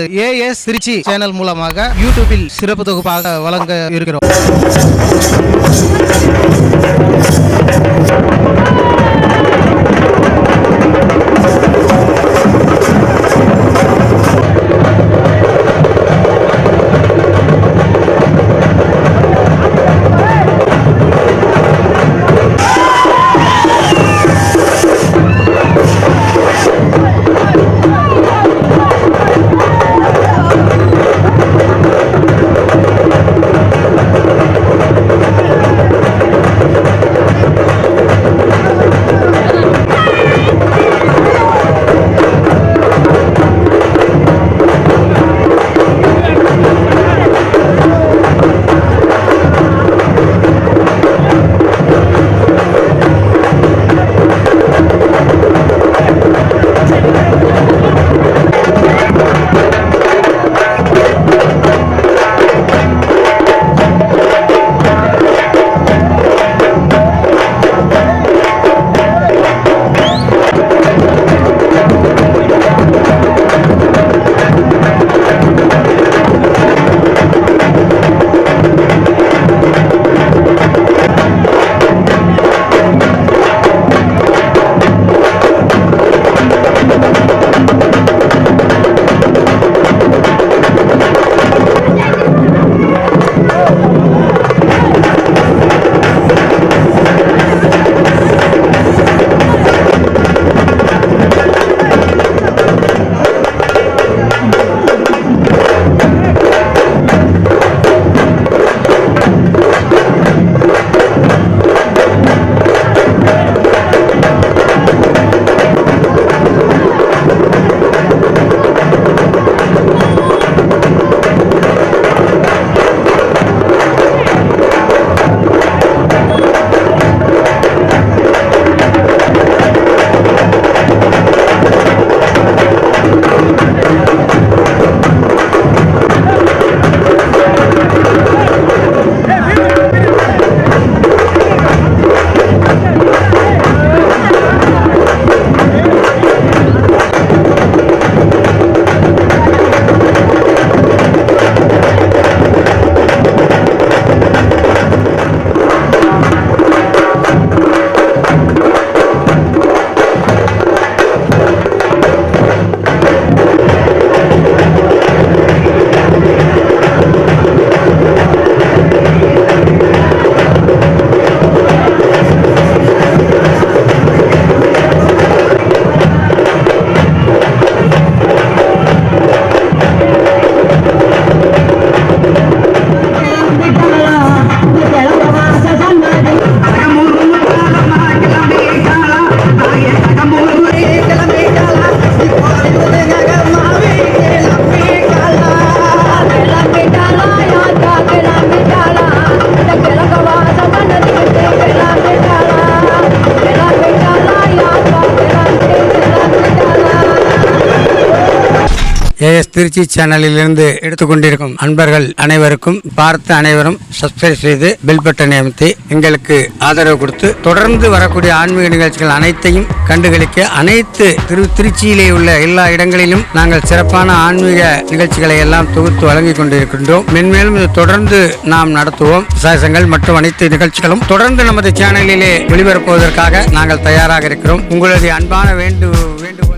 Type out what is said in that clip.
As Trichy channel மூலமாக யூடியூபில் சிறப்பு தொகுப்பாக வழங்க இருக்கிறோம். ஏஎஸ் திருச்சி சேனலிலிருந்து எடுத்துக்கொண்டிருக்கும் அன்பர்கள் அனைவருக்கும் பார்த்து அனைவரும் சப்ஸ்கிரைப் செய்து பெல் பட்டனை அமைத்து எங்களுக்கு ஆதரவு கொடுத்து தொடர்ந்து வரக்கூடிய ஆன்மீக நிகழ்ச்சிகள் அனைத்தையும் கண்டுகளிக்க அனைத்து திரு திருச்சியிலே உள்ள எல்லா இடங்களிலும் நாங்கள் சிறப்பான ஆன்மீக நிகழ்ச்சிகளை எல்லாம் தொகுத்து வழங்கிக் கொண்டிருக்கின்றோம். மென்மேலும் இது தொடர்ந்து நாம் நடத்துவோம். விசேஷங்கள் மற்றும் அனைத்து நிகழ்ச்சிகளும் தொடர்ந்து நமது சேனலிலே ஒளிபரப்புவதற்காக நாங்கள் தயாராக இருக்கிறோம். உங்களது அன்பான வேண்டு வேண்டுகோள்